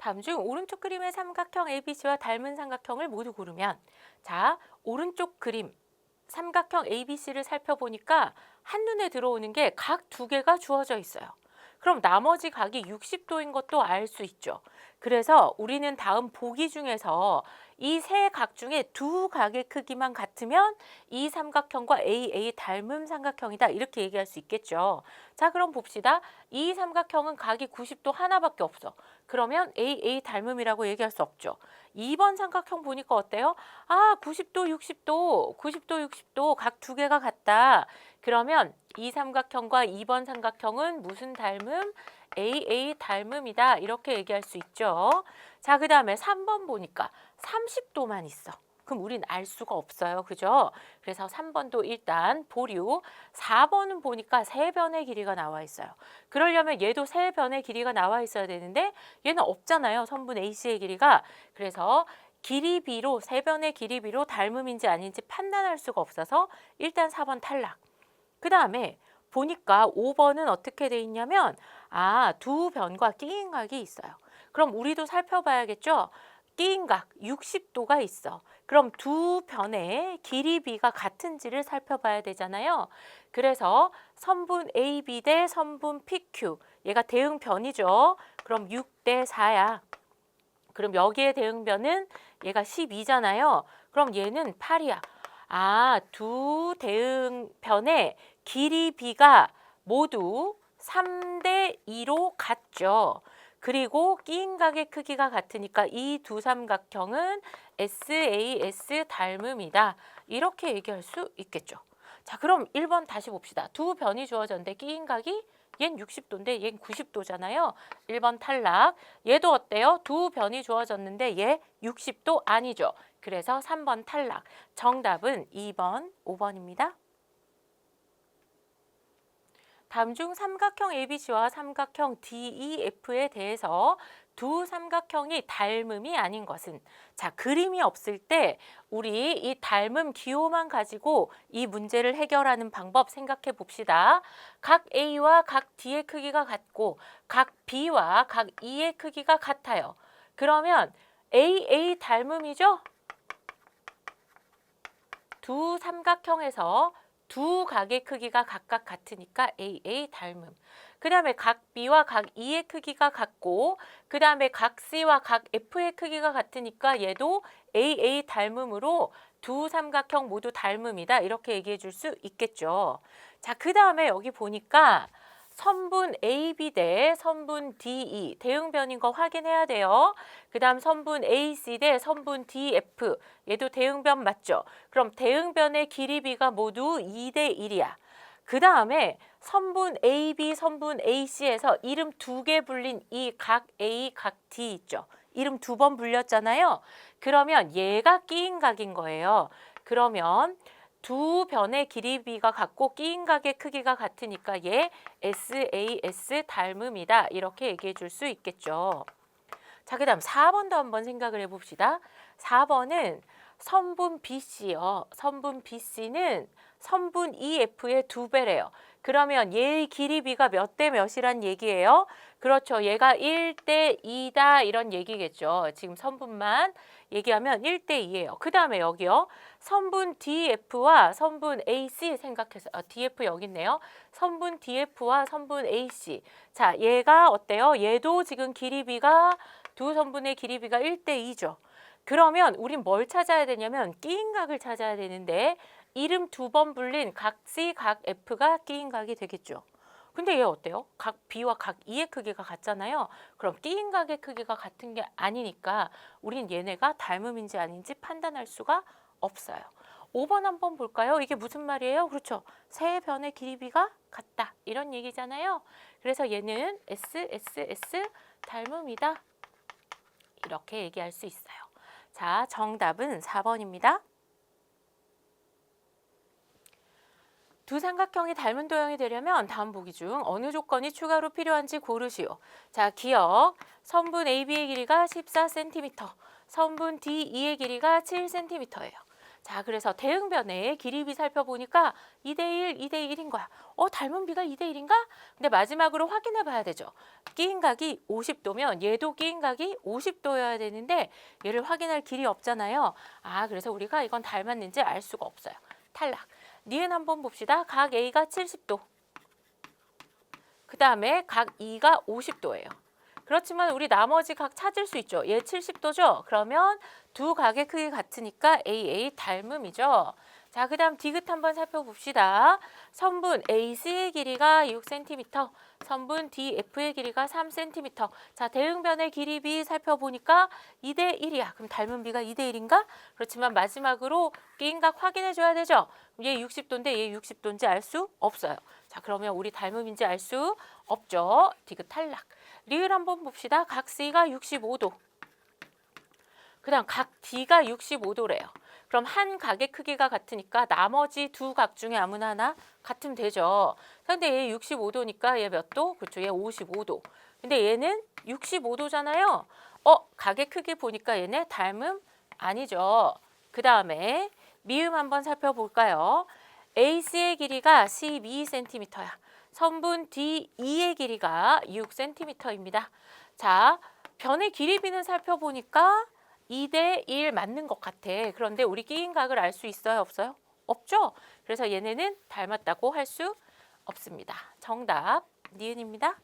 다음 중 오른쪽 그림의 삼각형 ABC와 닮은 삼각형을 모두 고르면 자 오른쪽 그림 삼각형 ABC를 살펴보니까 한눈에 들어오는 게 각 두 개가 주어져 있어요. 그럼 나머지 각이 60도인 것도 알 수 있죠. 그래서 우리는 다음 보기 중에서 이 세 각 중에 두 각의 크기만 같으면 이 삼각형과 AA 닮은 삼각형이다 이렇게 얘기할 수 있겠죠. 자 그럼 봅시다. 이 삼각형은 각이 90도 하나밖에 없어. 그러면 AA 닮음이라고 얘기할 수 없죠. 2번 삼각형 보니까 어때요? 아 90도 60도 90도 60도 각 두 개가 같다. 그러면 이 삼각형과 2번 삼각형은 무슨 닮음? AA 닮음이다. 이렇게 얘기할 수 있죠. 자, 그 다음에 3번 보니까 30도만 있어. 그럼 우린 알 수가 없어요. 그죠? 그래서 3번도 일단 보류. 4번은 보니까 세 변의 길이가 나와 있어요. 그러려면 얘도 세 변의 길이가 나와 있어야 되는데 얘는 없잖아요. 선분 AC의 길이가. 그래서 길이 비로 세 변의 길이 비로 닮음인지 아닌지 판단할 수가 없어서 일단 4번 탈락. 그 다음에 보니까 5번은 어떻게 돼 있냐면 아, 두 변과 끼인 각이 있어요. 그럼 우리도 살펴봐야겠죠? 끼인 각 60도가 있어. 그럼 두 변의 길이 비가 같은지를 살펴봐야 되잖아요. 그래서 선분 AB 대 선분 PQ 얘가 대응 변이죠. 그럼 6대 4야. 그럼 여기에 대응 변은 얘가 12잖아요. 그럼 얘는 8이야. 아, 두 대응 변의 길이 비가 모두 3대 2로 같죠. 그리고 끼인 각의 크기가 같으니까 이 두 삼각형은 SAS 닮음이다. 이렇게 얘기할 수 있겠죠. 자, 그럼 1번 다시 봅시다. 두 변이 주어졌는데 끼인 각이 얜 60도인데 얜 90도잖아요. 1번 탈락. 얘도 어때요? 두 변이 주어졌는데 얘 60도 아니죠. 그래서 3번 탈락. 정답은 2번, 5번입니다. 다음 중 삼각형 ABC와 삼각형 DEF에 대해서 두 삼각형이 닮음이 아닌 것은 자 그림이 없을 때 우리 이 닮음 기호만 가지고 이 문제를 해결하는 방법 생각해 봅시다. 각 A와 각 D의 크기가 같고 각 B와 각 E의 크기가 같아요. 그러면 AA 닮음이죠? 두 삼각형에서 두 각의 크기가 각각 같으니까 AA 닮음. 그 다음에 각 B와 각 E의 크기가 같고 그 다음에 각 C와 각 F의 크기가 같으니까 얘도 AA 닮음으로 두 삼각형 모두 닮음이다. 이렇게 얘기해 줄 수 있겠죠. 자, 그 다음에 여기 보니까 선분 AB 대 선분 DE 대응 변인 거 확인해야 돼요. 그 다음 선분 AC 대 선분 DF 얘도 대응 변 맞죠? 그럼 대응 변의 길이 비가 모두 2 대 1이야. 그 다음에 선분 AB, 선분 AC에서 이름 두 개 불린 이 각 A, 각 D 있죠? 이름 두 번 불렸잖아요. 그러면 얘가 끼인 각인 거예요. 그러면 두 변의 길이 비가 같고 끼인 각의 크기가 같으니까 얘 SAS 닮음이다. 이렇게 얘기해 줄 수 있겠죠. 자, 그 다음 4번도 한번 생각을 해봅시다. 4번은 선분 BC요. 선분 BC는 선분 EF의 두 배래요. 그러면 얘의 길이 비가 몇 대 몇이란 얘기예요? 그렇죠. 얘가 1대 2다 이런 얘기겠죠. 지금 선분만 얘기하면 1대 2예요. 그 다음에 여기요. 선분 DF와 선분 AC 생각해서 아, DF 여기 있네요. 선분 DF와 선분 AC. 자, 얘가 어때요? 얘도 지금 길이 비가 두 선분의 길이 비가 1대 2죠. 그러면 우린 뭘 찾아야 되냐면 끼인 각을 찾아야 되는데 이름 두 번 불린 각 C, 각 F가 끼인 각이 되겠죠. 근데 얘 어때요? 각 B와 각 E의 크기가 같잖아요. 그럼 끼인 각의 크기가 같은 게 아니니까 우린 얘네가 닮음인지 아닌지 판단할 수가 없어요. 5번 한번 볼까요? 이게 무슨 말이에요? 그렇죠. 세 변의 길이비가 같다. 이런 얘기잖아요. 그래서 얘는 S, S, S 닮음이다. 이렇게 얘기할 수 있어요. 자, 정답은 4번입니다. 두 삼각형이 닮은 도형이 되려면 다음 보기 중 어느 조건이 추가로 필요한지 고르시오. 자, 기억. 선분 AB의 길이가 14cm, 선분 DE의 길이가 7cm예요. 자, 그래서 대응변의 길이 비 살펴보니까 2대1, 2대1인 거야. 어, 닮은 비가 2대1인가? 근데 마지막으로 확인해 봐야 되죠. 끼인각이 50도면 얘도 끼인각이 50도여야 되는데 얘를 확인할 길이 없잖아요. 아, 그래서 우리가 이건 닮았는지 알 수가 없어요. 탈락. 니은 한번 봅시다. 각 A가 70도. 그 다음에 각 E가 50도예요. 그렇지만 우리 나머지 각 찾을 수 있죠. 얘 70도죠. 그러면 두 각의 크기 같으니까 AA 닮음이죠. 자, 그 다음 디귿 한번 살펴봅시다. 선분 AC의 길이가 6cm, 선분 DF의 길이가 3cm. 자, 대응변의 길이 비 살펴보니까 2대 1이야. 그럼 닮은 비가 2대 1인가? 그렇지만 마지막으로 끼인각 확인해 줘야 되죠. 얘 60도인데 얘 60도인지 알 수 없어요. 자, 그러면 우리 닮음인지 알 수 없죠. 디귿 탈락. 리을 한번 봅시다. 각 C가 65도. 그 다음 각 D가 65도래요. 그럼 한 각의 크기가 같으니까 나머지 두 각 중에 아무나 하나 같으면 되죠. 근데 얘 65도니까 얘 몇 도? 그렇죠. 얘 55도. 근데 얘는 65도잖아요. 어, 각의 크기 보니까 얘네 닮음 아니죠. 그 다음에 미음 한번 살펴볼까요? AC의 길이가 12cm야. 선분 D2의 길이가 6cm입니다. 자, 변의 길이비는 살펴보니까 2대 1 맞는 것 같아. 그런데 우리 끼인각을 알 수 있어요? 없어요? 없죠? 그래서 얘네는 닮았다고 할 수 없습니다. 정답, 니은입니다.